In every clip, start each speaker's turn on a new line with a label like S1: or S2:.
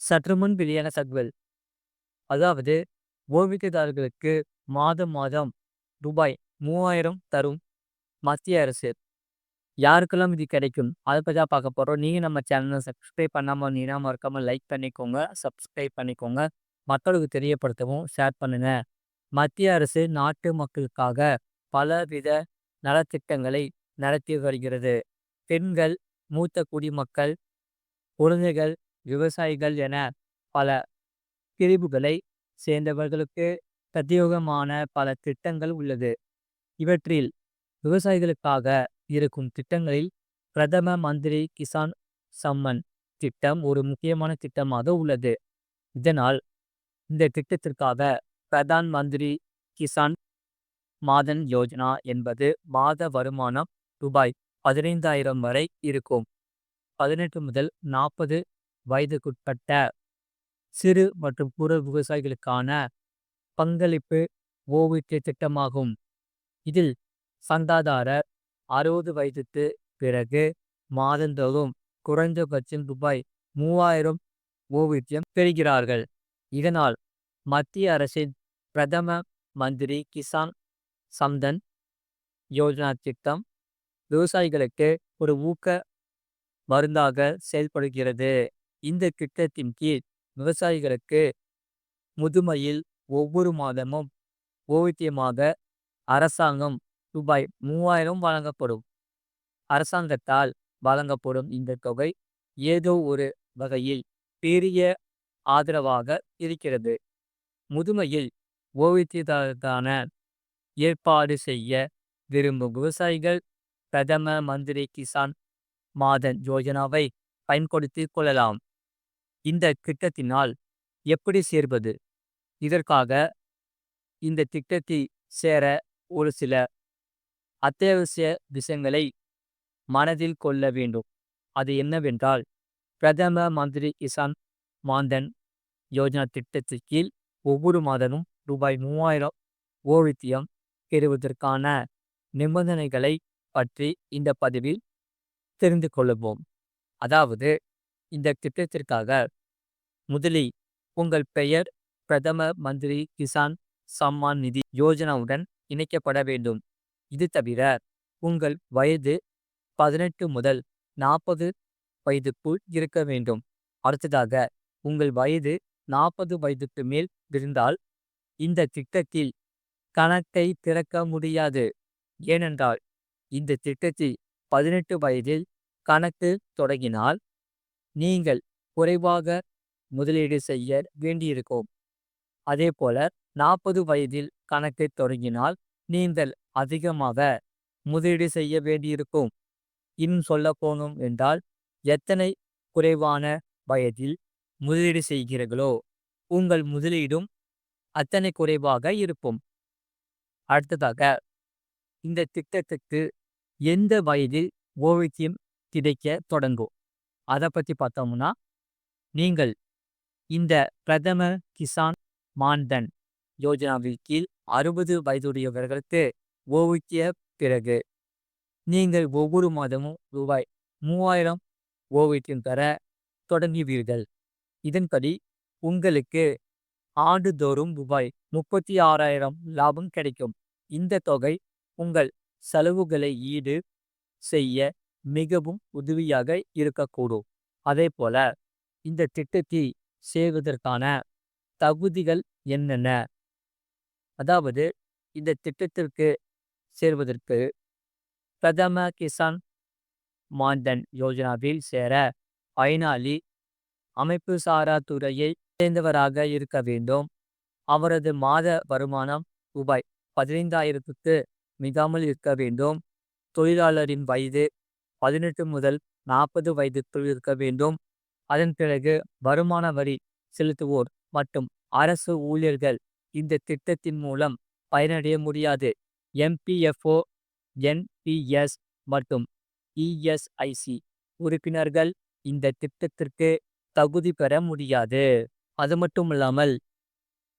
S1: சற்று முன் வெளியான தகவல் அதாவது ஓய்வூதியதாரர்களுக்கு மாதம் மாதம் ரூபாய் மூவாயிரம் தரும் மத்திய அரசு. யாருக்கெல்லாம் இது கிடைக்கும்? அதை பற்றி தான் பார்க்க போகிறோம் நீங்கள் நம்ம சேனலை சப்ஸ்கிரைப் பண்ணாமல் நீனாமல் மறக்காமல் லைக் பண்ணிக்கோங்க சப்ஸ்கிரைப் பண்ணிக்கோங்க. மக்களுக்கு தெரியப்படுத்தவும் ஷேர் பண்ணுங்க. மத்திய அரசு நாட்டு மக்களுக்காக பலவித நலத்திட்டங்களை நடத்தி வருகிறது. பெண்கள் மூத்த குடிமக்கள் குழந்தைகள் விவசாயிகள் என பல பிரிவுகளை சேர்ந்தவர்களுக்கு பிரத்யேகமான பல திட்டங்கள் உள்ளது. இவற்றில் விவசாயிகளுக்காக இருக்கும் திட்டங்களில் பிரதம மந்திரி கிசான் சம்மன் திட்டம் ஒரு முக்கியமான திட்டமாக உள்ளது. இதனால் இந்த திட்டத்திற்காக பிரதான் மந்திரி கிசான் மாதன் யோஜனா என்பது மாத வருமானம் ரூபாய் பதினைந்தாயிரம் வரை இருக்கும். பதினெட்டு முதல் நாற்பது வயதுக்குட்பட்ட சிறு மற்றும் குறு விவசாயிகளுக்கான பங்களிப்பு ஓய்வூதிய திட்டமாகும். இதில் சந்தாதாரர் அறுபது வயதுக்கு பிறகு மாதந்தோறும் குறைந்தபட்சம் ரூபாய் மூவாயிரம் ஓவியம் பெறுகிறார்கள். இதனால் மத்திய அரசின் பிரதம மந்திரி கிசான் சம்தன் யோஜனா திட்டம் விவசாயிகளுக்கு ஒரு ஊக்க மருந்தாக செயல்படுகிறது. இந்த திட்டத்தின் கீழ் விவசாயிகளுக்கு முதுமையில் ஒவ்வொரு மாதமும் ஓவியமாக அரசாங்கம் ரூபாய் மூவாயிரம் வழங்கப்படும். அரசாங்கத்தால் வழங்கப்படும் இந்த தொகை ஏதோ ஒரு வகையில் பெரிய ஆதரவாக இருக்கிறது. முதுமையில் ஓவியத்திற்கான ஏற்பாடு செய்ய விரும்பும் விவசாயிகள் பிரதம மந்திரி கிசான் மாதன் யோஜனாவை பயன்படுத்திக் கொள்ளலாம். இந்த திட்டத்தினால் எப்படி சேர்வது? இதற்காக இந்த திட்டத்தை சேர ஒரு சில அத்தியாவசிய விஷயங்களை மனதில் கொள்ள வேண்டும். அது என்னவென்றால் பிரதம மந்திரி கிசான் மாந்தன் யோஜனா திட்டத்தின் கீழ் ஒவ்வொரு மாதமும் ரூபாய் மூவாயிரம் ஓவித்தியம் பெறுவதற்கான நிபந்தனைகளை பற்றி இந்த பதிவில் தெரிந்து கொள்ளுவோம் அதாவது இந்த திட்டத்திற்காக முதலில் உங்கள் பெயர் பிரதம மந்திரி கிசான் சம்மான் நிதி யோஜனாவுடன் இணைக்கப்பட வேண்டும். இது தவிர உங்கள் வயது பதினெட்டு முதல் நாற்பது வயதுக்குள் இருக்க வேண்டும். அடுத்ததாக உங்கள் வயது நாற்பது வயதுக்கு மேல் இருந்தால் இந்த திட்டத்தில் கணக்கை திறக்க முடியாது. ஏனென்றால் இந்த திட்டத்தில் பதினெட்டு வயதில் கணக்கு தொடங்கினால் நீங்கள் குறைவாக முதலீடு செய்ய வேண்டியிருக்கும். அதே போல நாற்பது வயதில் கணக்கை தொடங்கினால் நீங்கள் அதிகமாக முதலீடு செய்ய வேண்டியிருக்கும். இன்னும் சொல்ல போனோம் என்றால் எத்தனை குறைவான வயதில் முதலீடு செய்கிறீர்களோ உங்கள் முதலீடும் அத்தனை குறைவாக இருக்கும். அடுத்ததாக இந்த திட்டத்துக்கு எந்த வயதில் ஓய்வூதியம் கிடைக்க தொடங்கும்? அதை பற்றி பார்த்தோம்னா நீங்கள் இந்த பிரதம கிசான் மான்தன் யோஜனாவின் கீழ் அறுபது வயதுடையவர்களுக்கு ஓய்வூதிய பிறகு நீங்கள் ஒவ்வொரு மாதமும் ரூபாய் மூவாயிரம் ஓய்வூதியம் பெற தொடங்குவீர்கள். இதன்படி உங்களுக்கு ஆண்டுதோறும் ரூபாய் முப்பத்தி ஆறாயிரம் லாபம் கிடைக்கும். இந்த தொகை உங்கள் செலவுகளை ஈடு செய்ய மிகவும் உதவியாக இருக்கக்கூடும். அதே போல இந்த திட்டத்தை சேர்வதற்கான தகுதிகள் என்னென்ன? அதாவது இந்த திட்டத்திற்கு சேர்வதற்கு பிரதம கிசான் மான்தன் யோஜனாவில் சேர பயனாளி அமைப்பு சாரா துறையை சேர்ந்தவராக இருக்க வேண்டும். அவரது மாத வருமானம் ரூபாய் பதினைந்தாயிரத்துக்கு மிகாமல் இருக்க வேண்டும். தொழிலாளரின் வயது பதினெட்டு முதல் நாற்பது வயதுக்குள் இருக்க வேண்டும். அதன் பிறகு வருமான வரி செலுத்துவோர் மற்றும் அரசு ஊழியர்கள் இந்த திட்டத்தின் மூலம் பயனடைய முடியாது. எம்பிஎஃப்ஓ என்பிஎஸ் மற்றும் இஎஸ்ஐசி உறுப்பினர்கள் இந்த திட்டத்திற்கு தகுதி பெற முடியாது. அது மட்டும் இல்லாமல்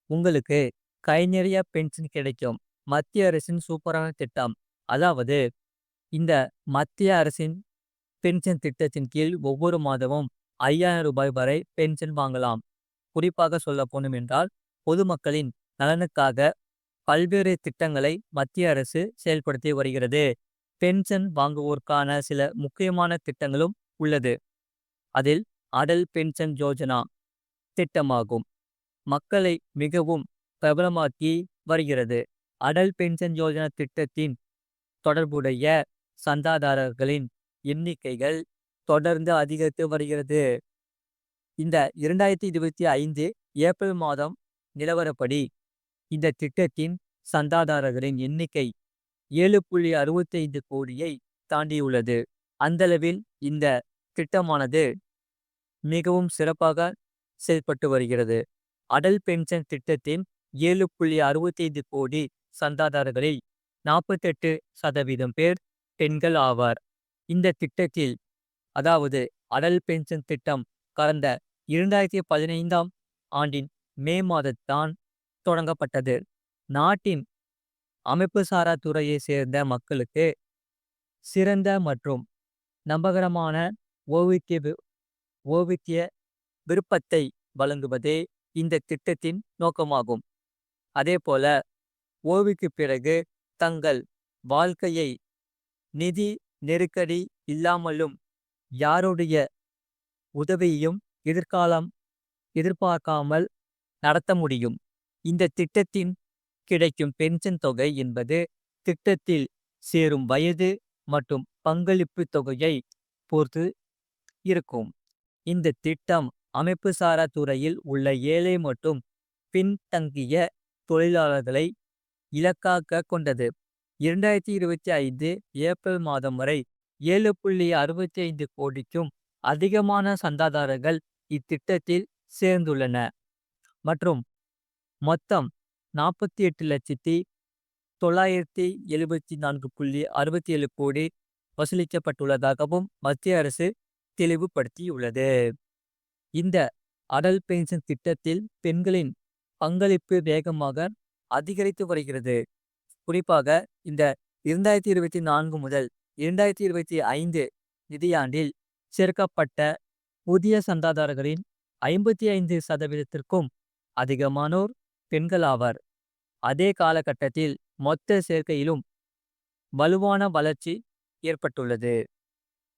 S1: உங்களுக்கு கை நிறைய பென்ஷன் கிடைக்கும். மத்திய அரசின் சூப்பரான திட்டம் அதாவது இந்த மத்திய அரசின் பென்ஷன் திட்டத்தின் கீழ் ஒவ்வொரு மாதமும் ஐயாயிரம் ரூபாய் வரை பென்ஷன் வாங்கலாம். குறிப்பாக சொல்ல போனும் என்றால் பொதுமக்களின் நலனுக்காக பல்வேறு திட்டங்களை மத்திய அரசு செயல்படுத்தி வருகிறது. பென்ஷன் வாங்குவோருக்கான சில முக்கியமான திட்டங்களும் உள்ளது. அதில் அடல் பென்ஷன் யோஜனா திட்டமாகும். மக்களை மிகவும் பிரபலமாக்கி வருகிறது. அடல் பென்ஷன் யோஜனா திட்டத்தின் தொடர்புடைய சந்தாதாரர்களின் எண்ணிக்கைகள் தொடர்ந்து அதிகரித்து வருகிறது. இந்த இரண்டாயிரத்தி இருபத்தி ஐந்து ஏப்ரல் மாதம் நிலவரப்படி இந்த திட்டத்தின் சந்தாதாரர்களின் எண்ணிக்கை ஏழு புள்ளி அறுபத்தைந்து கோடியை தாண்டியுள்ளது. அந்தளவில் இந்த திட்டமானது மிகவும் சிறப்பாக செயல்பட்டு வருகிறது. அடல் பென்ஷன் திட்டத்தின் ஏழு புள்ளி அறுபத்தைந்து கோடி சந்தாதாரர்களில் நாற்பத்தெட்டு சதவீதம் பேர் பெண்கள் ஆவார். இந்த திட்டத்தில் அதாவது அடல் பென்ஷன் திட்டம் கடந்த இரண்டாயிரத்தி பதினைந்தாம் ஆண்டின் மே மாதத்தான் தொடங்கப்பட்டது. நாட்டின் அமைப்புசாரா துறையை சேர்ந்த மக்களுக்கு சிறந்த மற்றும் நம்பகரமான ஓவியத்திய ஓவியத்திய விருப்பத்தை வழங்குவதே இந்த திட்டத்தின் நோக்கமாகும். அதேபோல ஓவிக்கு பிறகு தங்கள் வாழ்க்கையை நிதி நெருக்கடி இல்லாமலும் யாருடைய உதவியையும் எதிர்காலம் எதிர்பார்க்காமல் நடத்த முடியும். இந்த திட்டத்தின் கிடைக்கும் பென்ஷன் தொகை என்பது திட்டத்தில் சேரும் வயது மற்றும் பங்களிப்பு தொகையை பொறுத்து இருக்கும். இந்த திட்டம் அமைப்புசாரா துறையில் உள்ள ஏழை மற்றும் பின்தங்கிய தொழிலாளர்களை இலக்காக கொண்டது. இரண்டாயிரத்தி இருபத்தி ஐந்து ஏப்ரல் மாதம் வரை ஏழு புள்ளி அறுபத்தி ஐந்து கோடிக்கும் அதிகமான சந்தாதாரர்கள் இத்திட்டத்தில் சேர்ந்துள்ளன. மற்றும் மொத்தம் நாற்பத்தி எட்டு லட்சத்தி தொள்ளாயிரத்தி எழுபத்தி நான்கு புள்ளி அறுபத்தி ஏழு கோடி வசூலிக்கப்பட்டுள்ளதாகவும் மத்திய அரசு தெளிவுபடுத்தியுள்ளது. இந்த அடல் பென்ஷன் திட்டத்தில் பெண்களின் பங்களிப்பு வேகமாக அதிகரித்து வருகிறது. குறிப்பாக இந்த இரண்டாயிரத்தி இருபத்தி நான்கு முதல் இரண்டாயிரத்தி இருபத்தி ஐந்து நிதியாண்டில் சேர்க்கப்பட்ட புதிய சந்தாதாரர்களின் ஐம்பத்தி ஐந்து சதவீதத்திற்கும் அதிகமானோர் பெண்களாவர் அதே காலகட்டத்தில் மொத்த சேர்க்கையிலும் வலுவான வளர்ச்சி ஏற்பட்டுள்ளது.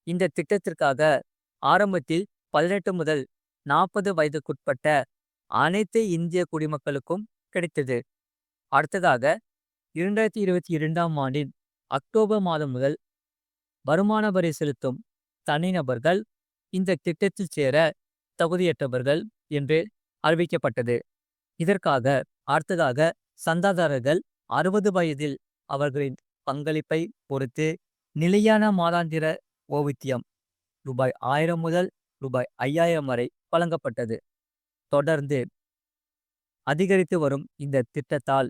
S1: இந்த திட்டத்திற்காக ஆரம்பத்தில் பதினெட்டு முதல் நாற்பது வயதுக்குட்பட்ட அனைத்து இந்திய குடிமக்களுக்கும் கிடைத்தது. அடுத்ததாக இரண்டாயிரத்தி இருபத்தி இரண்டாம் ஆண்டின் அக்டோபர் மாதம் முதல் வருமான வரி செலுத்தும் தனிநபர்கள் இந்த திட்டத்தில் சேர தகுதியற்றவர்கள் என்று அறிவிக்கப்பட்டது. இதற்காக அடுத்ததாக சந்தாதாரர்கள் அறுபது வயதில் அவர்களின் பங்களிப்பை பொறுத்து நிலையான மாதாந்திர ஓவித்தியம் ரூபாய் ஆயிரம் முதல் ரூபாய் ஐயாயிரம் வரை வழங்கப்பட்டது. தொடர்ந்து அதிகரித்து வரும் இந்த திட்டத்தால்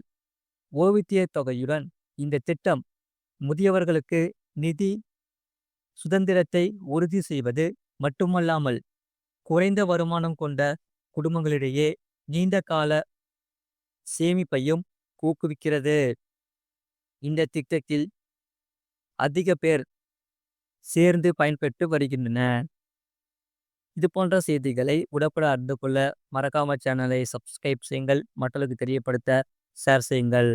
S1: ஓய்வூதியத் தொகையுடன் இந்த திட்டம் முதியவர்களுக்கு நிதி சுதந்திரத்தை உறுதி செய்வது மட்டுமல்லாமல் குறைந்த வருமானம் கொண்ட குடும்பங்களிடையே நீண்ட கால சேமிப்பையும் ஊக்குவிக்கிறது. இந்த திட்டத்தில் அதிக பேர் சேர்ந்து பயன்பெற்று வருகின்றன இது போன்ற செய்திகளை உடப்பட அறிந்து கொள்ள மறக்காம சேனலை சப்ஸ்கிரைப் செய்யுங்கள். மற்றவர்களுக்கு தெரியப்படுத்த ஷேர் செய்யுங்கள்.